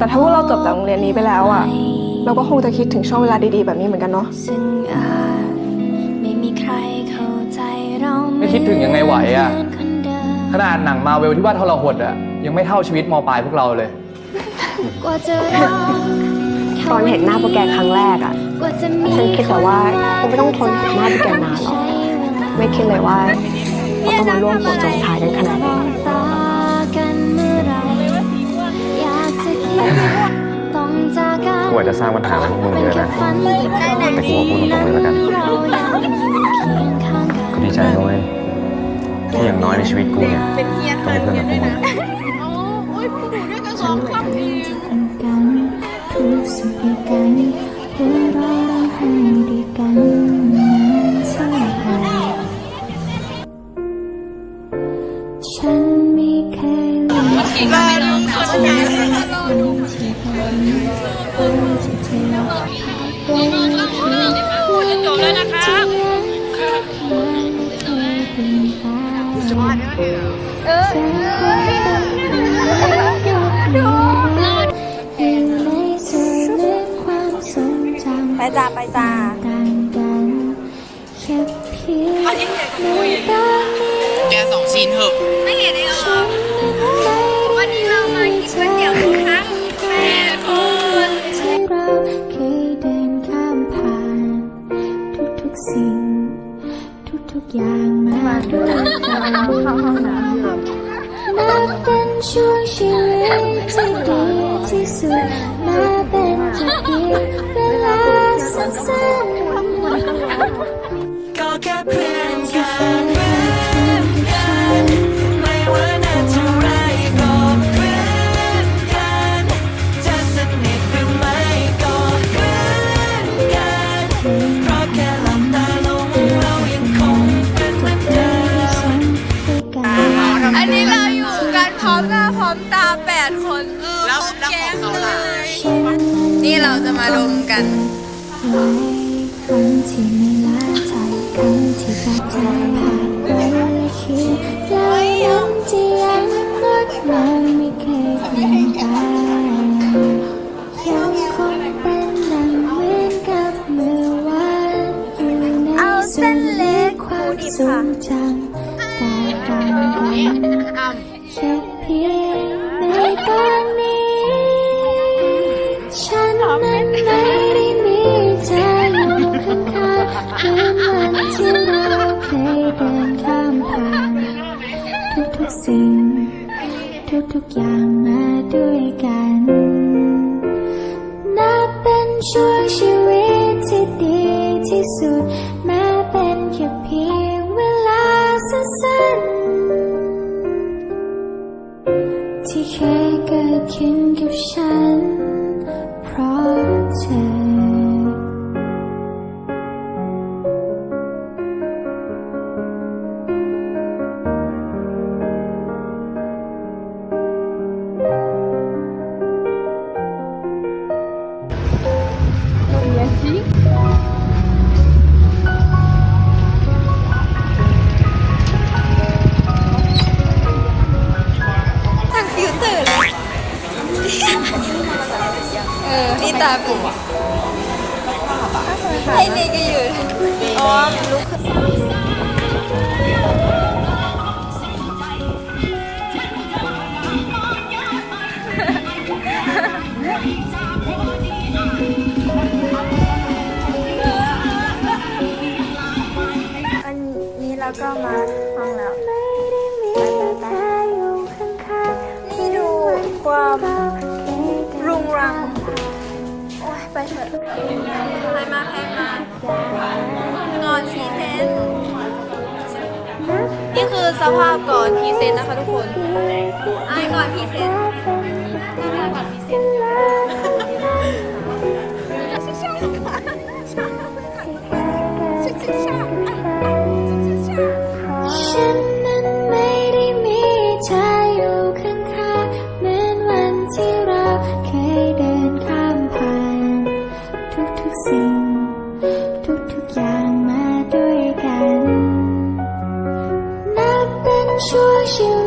แต่ถ้าพวกเราจบจากโรงเรียนนี้ไปแล้วอะเราก็คงจะคิดถึงช่วงเวลาดีๆ แบบนี้เหมือนกันเนาะซึ่งอาจไม่มีใครเข้าใจเราไม่คิดถึงยังไงไหวอะเหมืนคนเดิมขนาดหนังมาเวลที่ว่าทรหดอะยังไม่เท่าชีวิตมปลายพวกเราเลย กว่าจะรักตอนเห็นหน้าพวกแกครั้งแรกอะกว่าจะมีฉันคิดแต่ว่าคงไม่ต้องทนเห็นหน้าพวกแกนานหรอกไม่คิดเลยว่าเราต้องมาร่วมหัวจมท้ายกันขนาดนี้ตากัน กจะคิดต้องจากกันกูอาจจะสร้างปัญหาให้พวกมึงเยอะนะฝันแต่กูขอพูดตรงๆเลยแล้วกันเรายังอยู่เคียงข้างกันกูดีใจนะเว้ยที่อย่างน้อยในชีวิตกูเนี่ยก็มีเพื่อนแบบพวกมึง กความทรงจำไปจ้าไปจ้าต่างกันแค่เพียงในตอนนี้แกสองซีนเถอะันเป็นช่วงชีวิตที่ดีที่สุดมาเป็นแค่เพียงเวลาสั้นๆก็แค่เพื่อนาพร้อมตาแปดคนแล้วแล้วของเขาล่ะ นี่เราจะมาดมกันคำที่ไม่ละใจคำที่ปลอบใจผ่านวันและคืนแล้วยังที่ยังงดงามไม่เคยเปลี่ยนไปยังคงเป็นดังเหมือนกับเมื่อวานอยู่ในเอาเส้นเล็กความทรงจำแต่ต่างกันแค่เพียงในตอนนี้ ฉันนั้นไม่ได้มีเธออยู่ข้างๆเหมือนวันที่เราเคยเดินข้ามผ่านทุกๆสิ่ง ทุกๆอย่างมาด้วยกัน นับเป็นช่วงชีวิต ย ออนี่ตาปุ่มให้นี่ก็อยู่อ๋อลุกขึ้นอันนี้เราก็มาห้องแล้ว เถอะใครมาใครมางอนพรีเซนต์นี่คือสภาพก่อนพรีเซนต์นะคะทุกคนไอ้ายก่อนพรีเซนต์นี่ไอ้ก่อนพรีเซนต์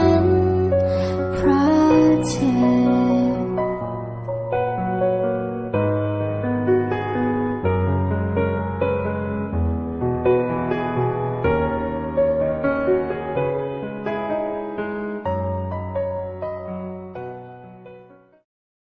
น